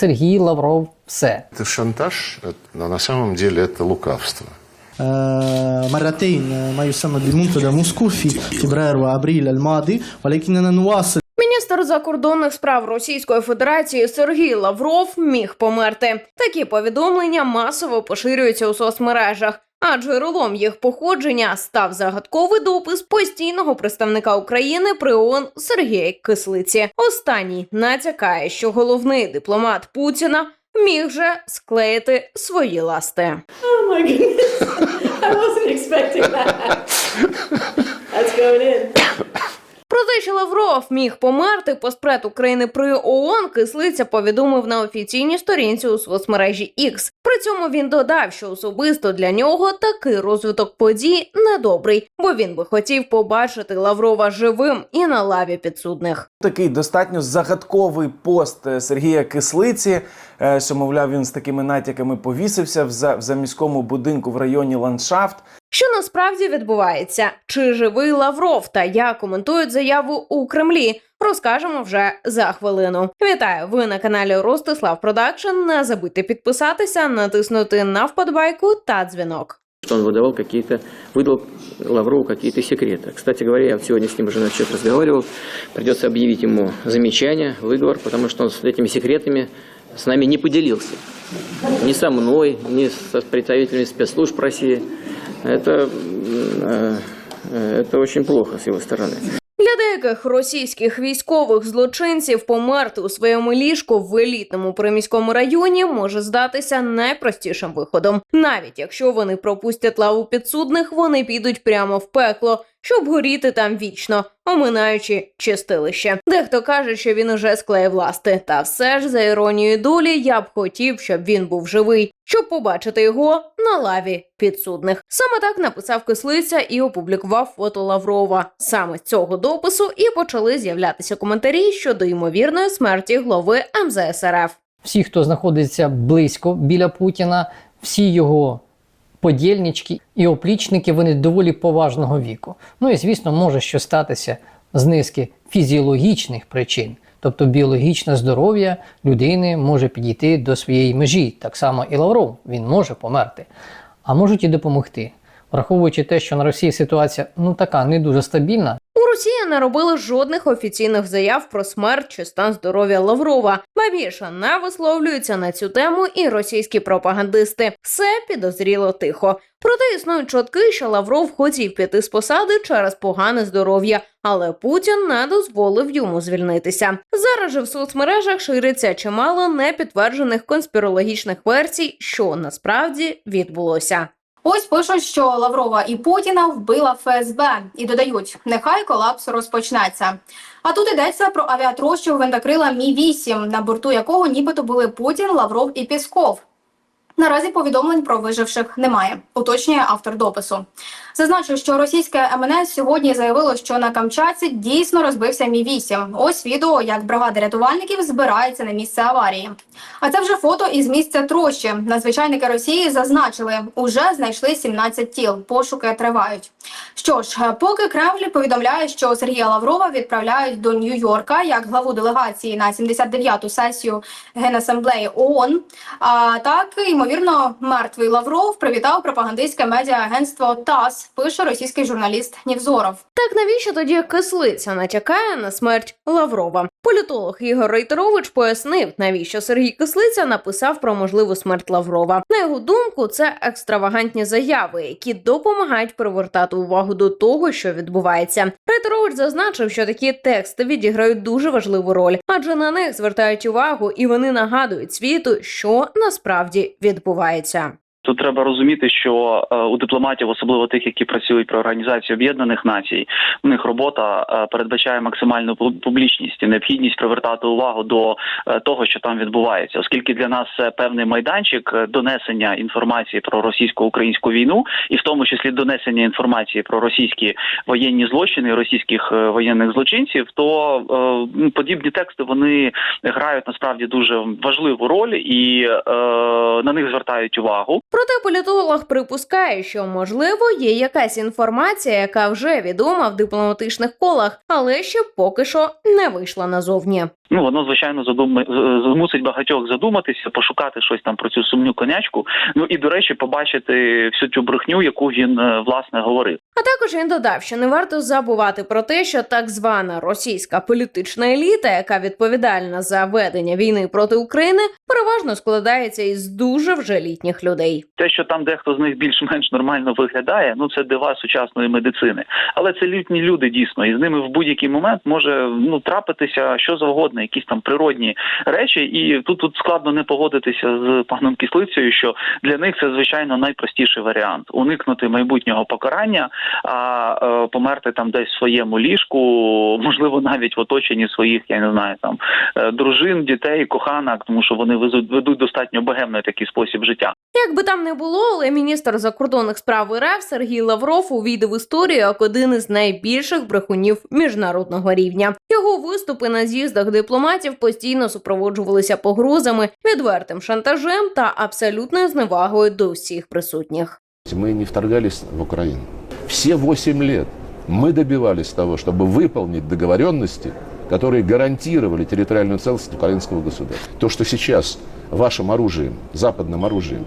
Сергій Лавров все. Это шантаж, но на самом деле это лукавство. آه، مرتين ما يسمى بالمنتدى موسكو في فبراير وابريل الماضي ولكننا نواصل Міністр закордонних справ Російської Федерації Сергій Лавров міг померти. Такі повідомлення масово поширюються у соцмережах. А джерелом їх походження став загадковий допис постійного представника України при ООН Сергія Кислиці. Останній натякає, що головний дипломат Путіна міг же склеїти свої ласти. Oh my goodness. I wasn't expecting that. That's going in. Про те, що Лавров міг померти, постпред України при ООН кислиця повідомив на офіційній сторінці у соцмережі X. При цьому він додав, що особисто для нього такий розвиток подій недобрий, бо він би хотів побачити Лаврова живим і на лаві підсудних. Такий достатньо загадковий пост е, Сергія Кислиці, що, мовляв, він з такими натяками повісився в за- в заміському будинку в районі ландшафт. Що насправді відбувається? Чи живий Лавров та як коментують заяву у Кремлі? Розкажемо вже за хвилину. Вітаю! Ви на каналі Ростислав Продакшн. Не забудьте підписатися, натиснути на вподобайку та дзвінок. что он выдавал какие-то, выдал Лаврову какие-то секреты. Кстати говоря, я сегодня с ним уже насчет разговаривал, придется объявить ему замечание, выговор, потому что он с этими секретами с нами не поделился. Ни со мной, ни со представителями спецслужб России. Это, м, э, э, это очень плохо с его стороны. Для деяких російських військових злочинців померти у своєму ліжку в елітному приміському районі може здатися найпростішим виходом. Навіть якщо вони пропустять лаву підсудних, вони підуть прямо в пекло, щоб горіти там вічно, оминаючи чистилище. Дехто каже, що він уже склеїв ласти. Та все ж, за іронією долі, я б хотів, щоб він був живий, щоб побачити його на лаві підсудних. Саме так написав кислиця і опублікував фото Лаврова. Саме з цього допису і почали з'являтися коментарі щодо ймовірної смерті глави МЗС РФ. Всі, хто знаходиться близько біля Путіна, всі його подільнички і оплічники, вони доволі поважного віку. Ну і звісно, може що статися з низки фізіологічних причин. Тобто біологічне здоров'я людини може підійти до своєї межі. Так само і Лавров, він може померти, а можуть і допомогти. Враховуючи те, що на Росії ситуація ну така не дуже стабільна, У Росії не робили жодних офіційних заяв про смерть чи стан здоров'я Лаврова. Ба більше не висловлюються на цю тему і російські пропагандисти. Все підозріло тихо. Проте існують чутки, що Лавров хотів піти з посади через погане здоров'я, але Путін не дозволив йому звільнитися. Зараз же в соцмережах шириться чимало непідтверджених конспірологічних версій, що насправді відбулося. Ось пишуть, що Лаврова і Путіна вбила ФСБ і додають, нехай колапс розпочнеться. А тут йдеться про авіатрощу гвинтокрила Мі 8 на борту якого нібито були Путін, Лавров і Пісков. Наразі повідомлень про виживших немає, уточнює автор допису. Зазначу, що російське МНС сьогодні заявило, що на Камчатці дійсно розбився Мі 8 Ось відео, як бригада рятувальників збирається на місце аварії. А це вже фото із місця трощі. Надзвичайники Росії зазначили, уже знайшли 17 тіл. Пошуки тривають. Що ж, поки Кремль повідомляє, що Сергія Лаврова відправляють до Нью-Йорка як главу делегації на 79-ту сесію Генасамблеї ООН. А так, ймовірно, мертвий Лавров привітав пропагандистське медіаагентство ТАСС, пише російський журналіст Нівзоров. Так навіщо тоді кислиця натякає на смерть Лаврова? Політолог Ігор Рейтерович пояснив, навіщо Сергій Кислиця написав про можливу смерть Лаврова. На його думку, це екстравагантні заяви, які допомагають привертати увагу до того, що відбувається. Рейтерович зазначив, що такі тексти відіграють дуже важливу роль, адже на них звертають увагу і вони нагадують світу, що насправді відбувається. Тут треба розуміти, що е, у дипломатів, особливо тих, які працюють при організації Об'єднаних Націй, у них робота е, передбачає максимальну публічність і необхідність привертати увагу до е, того, що там відбувається, оскільки для нас це певний майданчик донесення інформації про російсько-українську війну, і в тому числі донесення інформації про російські воєнні злочини, російських воєнних злочинців, то ну, подібні тексти вони грають насправді дуже важливу роль і на них звертають увагу. Проте політолог припускає, що можливо є якась інформація, яка вже відома в дипломатичних колах, але ще поки що не вийшла назовні. Ну воно звичайно задуми змусить багатьох задуматися, пошукати щось там про цю сумню конячку. Ну і до речі, побачити всю цю брехню, яку він е, власне говорив. А також він додав, що не варто забувати про те, що так звана російська політична еліта, яка відповідальна за ведення війни проти України, переважно складається із дуже вже літніх людей. Те, що там дехто з них більш-менш нормально виглядає, ну це дива сучасної медицини. Але це літні люди дійсно, і з ними в будь-який момент може ну трапитися що завгодно, якісь там природні речі. І тут тут складно не погодитися з паном Кислицею, що для них це звичайно найпростіший варіант уникнути майбутнього покарання, а е, померти там десь в своєму ліжку, можливо, навіть в оточенні своїх, я не знаю, там е, дружин, дітей, коханок, тому що вони везуть ведуть достатньо богемний такий спосіб життя. Як би там не було, але міністр закордонних справ РФ Сергій Лавров увійде в історію як один із найбільших брехунів міжнародного рівня. Його виступи на з'їздах дипломатів постійно супроводжувалися погрозами, відвертим шантажем та абсолютною зневагою до всіх присутніх. Мы не вторгались в Украину. Все 8 лет мы добивались того, чтобы выполнить договоренности, которые гарантировали территориальную целостность украинского государства. То, что сейчас вашим оружием, западным оружием,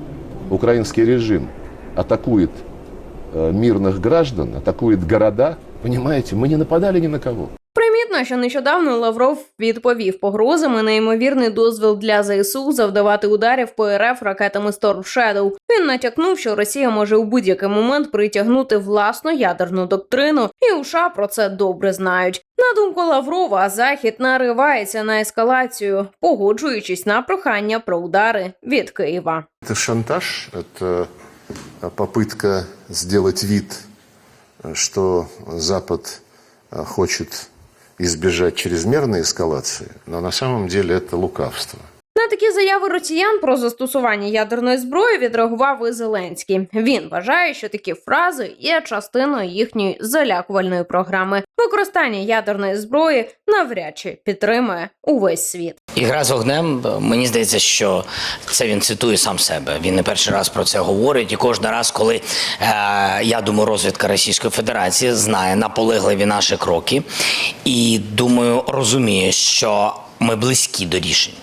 украинский режим атакует э, мирных граждан, атакует города, понимаете, мы не нападали ни на кого. Примітно, що нещодавно Лавров відповів погрозами на ймовірний дозвіл для ЗСУ завдавати ударів по РФ ракетами Storm Shadow. Він натякнув, що Росія може у будь-який момент притягнути власну ядерну доктрину, і у США про це добре знають. На думку Лаврова, Захід наривається на ескалацію, погоджуючись на прохання про удари від Києва. Это шантаж, это попытка сделать вид, что Запад э, хочет избежать чрезмерной эскалации, но на самом деле это лукавство. На такі заяви росіян про застосування ядерної зброї відреагував і Зеленський. Він вважає, що такі фрази є частиною їхньої залякувальної програми. Використання ядерної зброї навряд чи підтримує увесь світ. Ігра з вогнем. Мені здається, що це він цитує сам себе. Він не перший раз про це говорить. І кожен раз, коли е, я думаю, розвідка Російської Федерації знає наполегливі наші кроки, і думаю, розуміє, що ми близькі до рішень.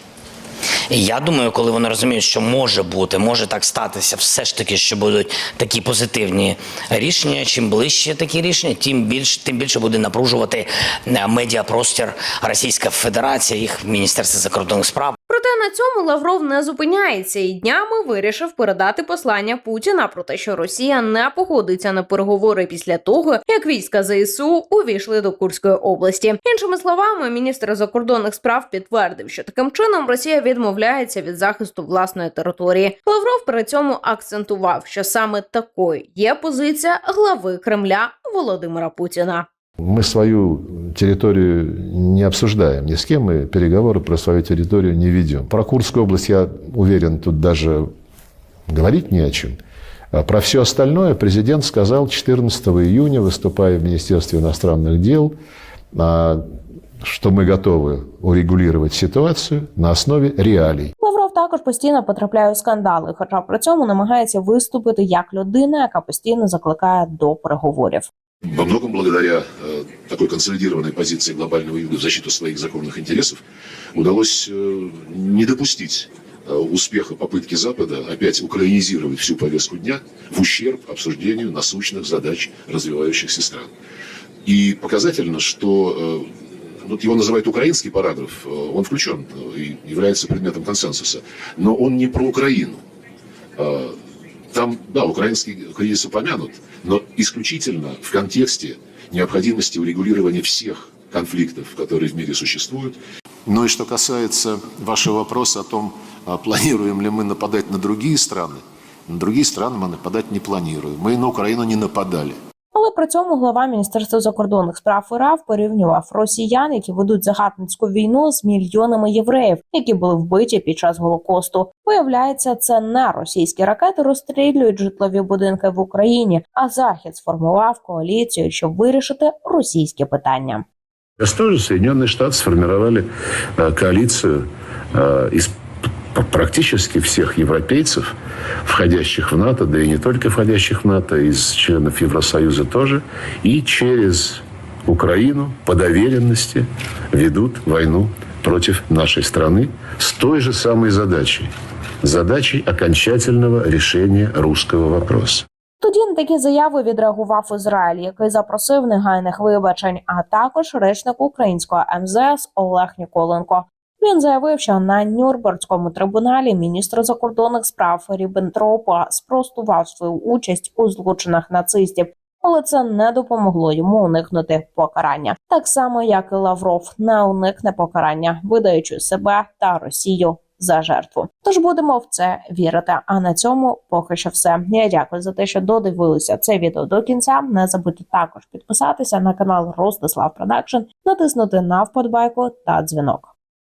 Я думаю, коли вони розуміють, що може бути, може так статися, все ж таки, що будуть такі позитивні рішення. Чим ближче такі рішення, тим більше тим більше буде напружувати е, медіапростір Російська Федерація, їх Міністерство закордонних справ. Проте на цьому Лавров не зупиняється і днями вирішив передати послання Путіна про те, що Росія не погодиться на переговори після того, як війська ЗСУ увійшли до Курської області. Іншими словами, міністр закордонних справ підтвердив, що таким чином Росія відмовляється від захисту власної території. Лавров при цьому акцентував, що саме такою є позиція глави Кремля Володимира Путіна. Мы свою территорию не обсуждаем ни с кем, мы переговоры про свою территорию не ведем. Про Курскую область, я уверен, тут даже говорить не о чем. А Про все остальное президент сказал 14 июня, выступая в Министерстве иностранных дел, а, что мы готовы урегулировать ситуацию на основе реалий. Лавров також постійно потрапляє у скандали, хоча при цьому намагається виступити як людина, яка постійно закликає до переговорів. Во многом благодаря э, такой консолидированной позиции глобального юга в защиту своих законных интересов удалось э, не допустить э, успеха попытки Запада опять украинизировать всю повестку дня в ущерб обсуждению насущных задач развивающихся стран. И показательно, что э, вот его называют украинский параграф, э, он включен э, и является предметом консенсуса, но он не про Украину. Там, да, украинский кризис упомянут, но исключительно в контексте необходимости урегулирования всех конфликтов, которые в мире существуют. Ну и что касается вашего вопроса о том, а планируем ли мы нападать на другие страны, на другие страны мы нападать не планируем. Мы на Украину не нападали. Але при цьому глава Міністерства закордонних справ РФ порівнював росіян, які ведуть загарбницьку війну з мільйонами євреїв, які були вбиті під час голокосту. Виявляється, це не російські ракети розстрілюють житлові будинки в Україні, а захід сформував коаліцію, щоб вирішити російське питання. Тоже Соединенные Штаты сформировали э, коалицию э, из п- практически всех европейцев, входящих в НАТО, да и не только входящих в НАТО, из членов Евросоюза тоже, и через Украину по доверенности ведут войну против нашей страны с той же самой задачей. Задачей окончательного решения русского вопроса. Тоді на такі заяви відреагував Ізраїль, який запросив негайних вибачень, а також речник українського МЗС Олег Ніколенко. Він заявив, що на Нюрнберзькому трибуналі міністр закордонних справ Ріббентропа спростував свою участь у злочинах нацистів, але це не допомогло йому уникнути покарання, так само як і Лавров не уникне покарання, видаючи себе та Росію за жертву. Тож будемо в це вірити. А на цьому поки що все. Я дякую за те, що додивилися це відео до кінця. Не забудьте також підписатися на канал Ростислав Продакшн, натиснути на вподобайку та дзвінок.